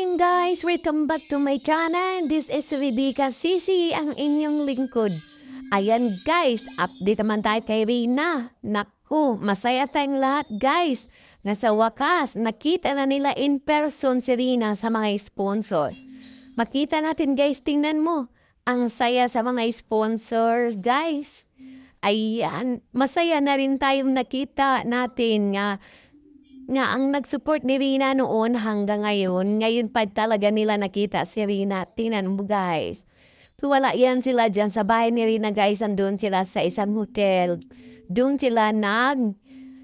morning guys! Welcome back to my channel. This is Rebecca Sisi, ang inyong lingkod. Ayan guys, update naman tayo kay Rina. Naku, masaya tayong lahat guys. Nasa wakas, nakita na nila in person si Rina sa mga sponsor. Makita natin guys, tingnan mo. Ang saya sa mga sponsors guys. Ayan, masaya na rin tayong nakita natin nga nga ang nag-support ni Rina noon hanggang ngayon, ngayon pa talaga nila nakita si Rina. Tingnan mo guys. Wala yan sila dyan sa bahay ni Rina guys. Andun sila sa isang hotel. Doon sila nag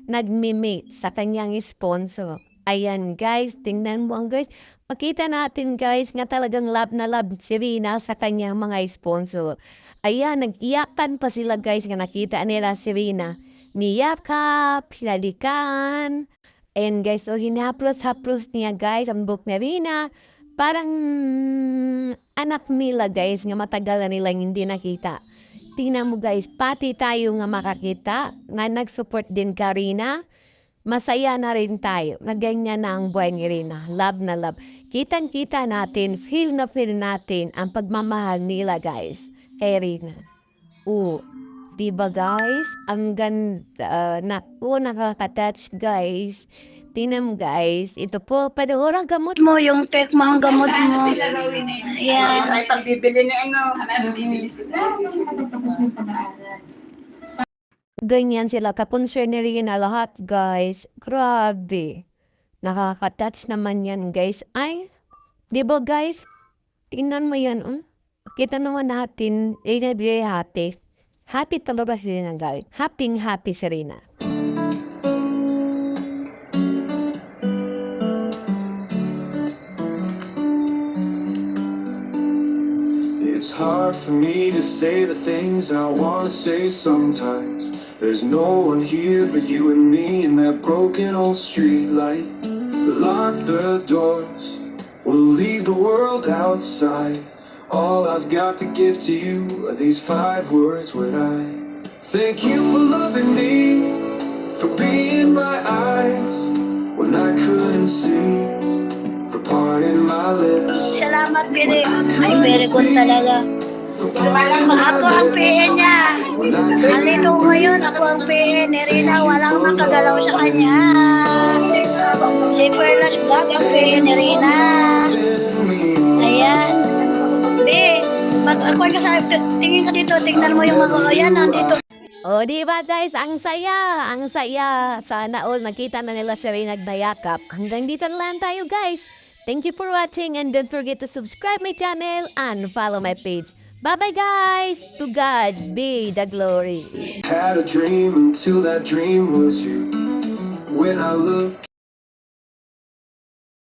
nagmi-meet sa kanyang sponsor. Ayan guys, tingnan mo ang guys. Makita natin guys nga talagang love na love si Rina sa kanyang mga sponsor. Ayan, nag-iyakan pa sila guys nga nakita nila si Rina. Niyakap, hinalikan, And guys, so hinaplos-haplos niya guys ang book ni Rina. Parang anak nila guys nga matagal na nilang hindi nakita. Tingnan mo guys, pati tayo nga makakita na nag-support din ka Rina. Masaya na rin tayo na ganyan na ang buhay ni Rina. Love na love. Kitang-kita natin, feel na feel natin ang pagmamahal nila guys kay Rina. Oo. Diba guys? Ang ganda. na, oh, nakaka-touch guys. Tingnan guys. Ito po, padahurang gamot. mo yung take mo ang gamot mo. Yan. May pagbibili ni ano. Ganyan sila. Kaponsor ni Rina lahat guys. Grabe. Nakaka-touch naman yan guys. Ay, di ba guys? Tingnan mo yan. Um? Kita naman natin. Rina very happy. Happy talaga si Rina. Happy happy si Rina. It's hard for me to say the things I wanna say sometimes. There's no one here but you and me in that broken old street light. Lock the doors, we'll leave the world outside. All I've got to give to you are these five words when I thank you for loving me, for being my eyes when I couldn't see, for parting my lips. Salamat, Piri. Ay, very good talaga. Ako ang. PA niya. Nandito ngayon, ako ang PA ni Rina. Walang makagalaw sa kanya. Si Perlas Vlog ang ako ka sa tingin ka dito, tingnan mo yung mga ayan, nandito. O, di ba guys? Ang saya! Ang saya! Sana all nakita na nila si Rina nagdayakap. Hanggang dito na lang tayo guys. Thank you for watching and don't forget to subscribe my channel and follow my page. Bye-bye guys! To God be the glory. Had a dream until that dream was you. When I look